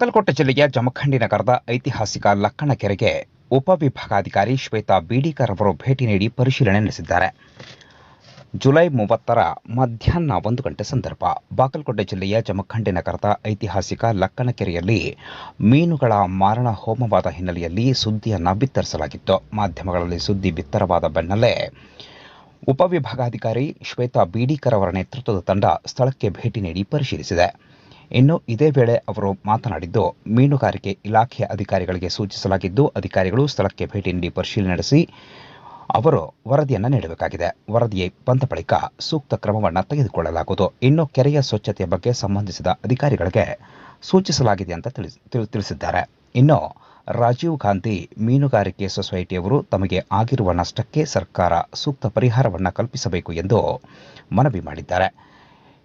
ಬಾಗಲಕೋಟೆ ಜಿಲ್ಲೆಯ ಜಮಖಂಡಿ ನಗರದ ಐತಿಹಾಸಿಕ ಲಕ್ಕಣಕೆರೆಗೆ ಉಪವಿಭಾಗಾಧಿಕಾರಿ ಶ್ವೇತಾ ಬೀಡಿಕರ್ ಅವರು ಭೇಟಿ ನೀಡಿ ಪರಿಶೀಲನೆ ನಡೆಸಿದ್ದಾರೆ. ಜುಲೈ ಮೂವತ್ತರ ಮಧ್ಯಾಹ್ನ ಒಂದು ಗಂಟೆ ಸಂದರ್ಭ ಬಾಗಲಕೋಟೆ ಜಿಲ್ಲೆಯ ಜಮಖಂಡಿ ನಗರದ ಐತಿಹಾಸಿಕ ಲಕ್ಕಣಕೆರೆಯಲ್ಲಿ ಮೀನುಗಳ ಮಾರಣ ಹೋಮವಾದ ಹಿನ್ನೆಲೆಯಲ್ಲಿ ಸುದ್ದಿಯನ್ನು ಬಿತ್ತರಿಸಲಾಗಿತ್ತು. ಮಾಧ್ಯಮಗಳಲ್ಲಿ ಸುದ್ದಿ ಬಿತ್ತರವಾದ ಬೆನ್ನಲ್ಲೇ ಉಪವಿಭಾಗಾಧಿಕಾರಿ ಶ್ವೇತಾ ಬೀಡಿಕರ್ ಅವರ ನೇತೃತ್ವದ ತಂಡ ಸ್ಥಳಕ್ಕೆ ಭೇಟಿ ನೀಡಿ ಪರಿಶೀಲಿಸಿದೆ. ಇನ್ನು ಇದೇ ವೇಳೆ ಅವರು ಮಾತನಾಡಿದ್ದು, ಮೀನುಗಾರಿಕೆ ಇಲಾಖೆಯ ಅಧಿಕಾರಿಗಳಿಗೆ ಸೂಚಿಸಲಾಗಿದ್ದು, ಅಧಿಕಾರಿಗಳು ಸ್ಥಳಕ್ಕೆ ಭೇಟಿ ನೀಡಿ ಪರಿಶೀಲನೆ ನಡೆಸಿ ಅವರು ವರದಿಯನ್ನು ನೀಡಬೇಕಾಗಿದೆ. ವರದಿ ಬಂದ ಬಳಿಕ ಸೂಕ್ತ ಕ್ರಮವನ್ನು ತೆಗೆದುಕೊಳ್ಳಲಾಗುವುದು. ಇನ್ನು ಕೆರೆಯ ಸ್ವಚ್ಛತೆಯ ಬಗ್ಗೆ ಸಂಬಂಧಿಸಿದ ಅಧಿಕಾರಿಗಳಿಗೆ ಸೂಚಿಸಲಾಗಿದೆ ಅಂತ ತಿಳಿಸ್- ತಿಳಿ- ತಿಳಿಸಿದ್ದಾರೆ. ಇನ್ನು ರಾಜೀವ್ ಗಾಂಧಿ ಮೀನುಗಾರಿಕೆ ಸೊಸೈಟಿಯವರು ತಮಗೆ ಆಗಿರುವ ನಷ್ಟಕ್ಕೆ ಸರ್ಕಾರ ಸೂಕ್ತ ಪರಿಹಾರವನ್ನು ಕಲ್ಪಿಸಬೇಕು ಎಂದು ಮನವಿ ಮಾಡಿದ್ದಾರೆ.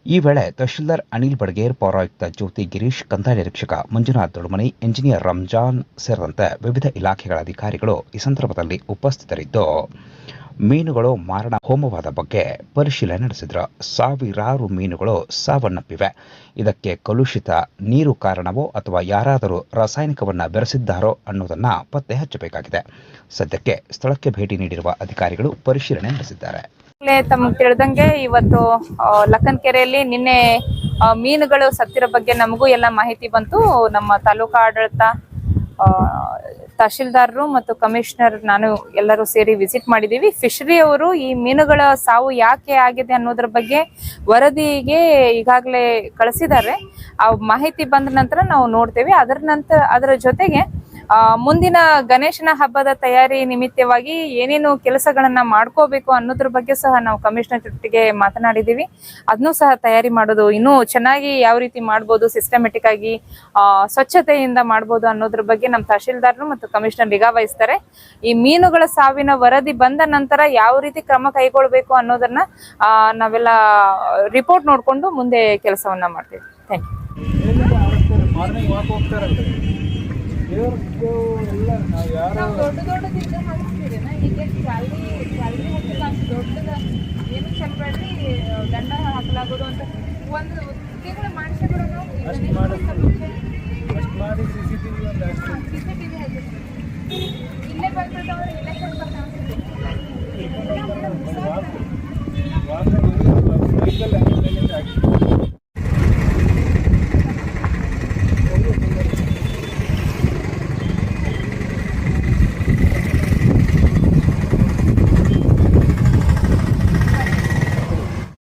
ಈ ವೇಳೆ ತಹಶೀಲ್ದಾರ್ ಅನಿಲ್ ಬಡ್ಗೇರ್, ಪೌರಾಯುಕ್ತ ಜ್ಯೋತಿ ಗಿರೀಶ್, ಕಂದಾಯ ನಿರೀಕ್ಷಕ ಮಂಜುನಾಥ್ ದೊಡಮನಿ ಎಂಜಿನಿಯರ್ ರಂಜಾನ್ ಸೇರಿದಂತೆ ವಿವಿಧ ಇಲಾಖೆಗಳ ಅಧಿಕಾರಿಗಳು ಈ ಸಂದರ್ಭದಲ್ಲಿ ಉಪಸ್ಥಿತರಿದ್ದು, ಮೀನುಗಳು ಮಾರಣ ಹೋಮವಾದ ಬಗ್ಗೆ ಪರಿಶೀಲನೆ ನಡೆಸಿದರು. ಸಾವಿರಾರು ಮೀನುಗಳು ಸಾವನ್ನಪ್ಪಿವೆ. ಇದಕ್ಕೆ ಕಲುಷಿತ ನೀರು ಕಾರಣವೋ ಅಥವಾ ಯಾರಾದರೂ ರಾಸಾಯನಿಕವನ್ನು ಬೆರೆಸಿದ್ದಾರೋ ಅನ್ನೋದನ್ನು ಪತ್ತೆ ಹಚ್ಚಬೇಕಾಗಿದೆ. ಸದ್ಯಕ್ಕೆ ಸ್ಥಳಕ್ಕೆ ಭೇಟಿ ನೀಡಿರುವ ಅಧಿಕಾರಿಗಳು ಪರಿಶೀಲನೆ ನಡೆಸಿದ್ದಾರೆ. ಈಗಾಗ್ಲೇ ತಮಗೆ ತಿಳಿದಂಗೆ ಇವತ್ತು ಲಕ್ಕನ್ ಕೆರೆಯಲ್ಲಿ ನಿನ್ನೆ ಮೀನುಗಳು ಸತ್ತಿರೋ ಬಗ್ಗೆ ನಮಗೂ ಎಲ್ಲ ಮಾಹಿತಿ ಬಂತು. ನಮ್ಮ ತಾಲೂಕಾ ಆಡಳಿತ ತಹಶೀಲ್ದಾರರು ಮತ್ತು ಕಮಿಷನರ್ ನಾನು ಎಲ್ಲರೂ ಸೇರಿ ವಿಸಿಟ್ ಮಾಡಿದೀವಿ. ಫಿಶರಿ ಅವರು ಈ ಮೀನುಗಳ ಸಾವು ಯಾಕೆ ಆಗಿದೆ ಅನ್ನೋದ್ರ ಬಗ್ಗೆ ವರದಿಗೆ ಈಗಾಗಲೇ ಕಳಿಸಿದ್ದಾರೆ. ಆ ಮಾಹಿತಿ ಬಂದ ನಂತರ ನಾವು ನೋಡ್ತೇವೆ. ಅದರ ನಂತರ ಅದರ ಜೊತೆಗೆ ಮುಂದಿನ ಗಣೇಶನ ಹಬ್ಬದ ತಯಾರಿ ನಿಮಿತ್ತವಾಗಿ ಏನೇನು ಕೆಲಸಗಳನ್ನ ಮಾಡ್ಕೋಬೇಕು ಅನ್ನೋದ್ರ ಬಗ್ಗೆ ಸಹ ನಾವು ಕಮಿಷನರ್ ಜೊತೆಗೆ ಮಾತನಾಡಿದೀವಿ. ಅದನ್ನು ಸಹ ತಯಾರಿ ಮಾಡೋದು ಇನ್ನೂ ಚೆನ್ನಾಗಿ ಯಾವ ರೀತಿ ಮಾಡ್ಬೋದು ಸಿಸ್ಟಮೆಟಿಕ್ ಆಗಿ ಸ್ವಚ್ಛತೆಯಿಂದ ಮಾಡ್ಬೋದು ಅನ್ನೋದ್ರ ಬಗ್ಗೆ ನಮ್ಮ ತಹಶೀಲ್ದಾರರು ಮತ್ತು ಕಮಿಷನರ್ ನಿಗಾ ವಹಿಸ್ತಾರೆ. ಈ ಮೀನುಗಳ ಸಾವಿನ ವರದಿ ಬಂದ ನಂತರ ಯಾವ ರೀತಿ ಕ್ರಮ ಕೈಗೊಳ್ಬೇಕು ಅನ್ನೋದನ್ನ ನಾವೆಲ್ಲ ರಿಪೋರ್ಟ್ ನೋಡ್ಕೊಂಡು ಮುಂದೆ ಕೆಲಸವನ್ನ ಮಾಡ್ತೀವಿ. ಥ್ಯಾಂಕ್ ಯು ನಾವು ಯಾರು ದೊಡ್ಡ ದೊಡ್ಡದಿಂದ ಹಾಕ್ತಿದ್ದೀನ ಈಗ ಚಾಲಿ ಚಾಲಿ ಹಾಕಿಲ್ಲ ಅಷ್ಟು ದೊಡ್ಡದ ಏನು ಚಲ್ಬೇಡ್ರಿ ದಂಡ ಹಾಕಲಾಗೋದು ಅಂತ ಒಂದು ತಿಂಗಳ ಮಾಡಿಸಿದ್ರು ನಾವು ಅಷ್ಟು ಮಾಡಿ ಅಷ್ಟು ಮಾಡಿ ಸಿ ಸಿ ಟಿ ವಿ ಒಂದು ಸಿ ಸಿ ಟಿ ವಿ ಹಾಕಿದ್ವಿ ಇಲ್ಲೇ ಆಕ್ಸಿಡೆಂಟ್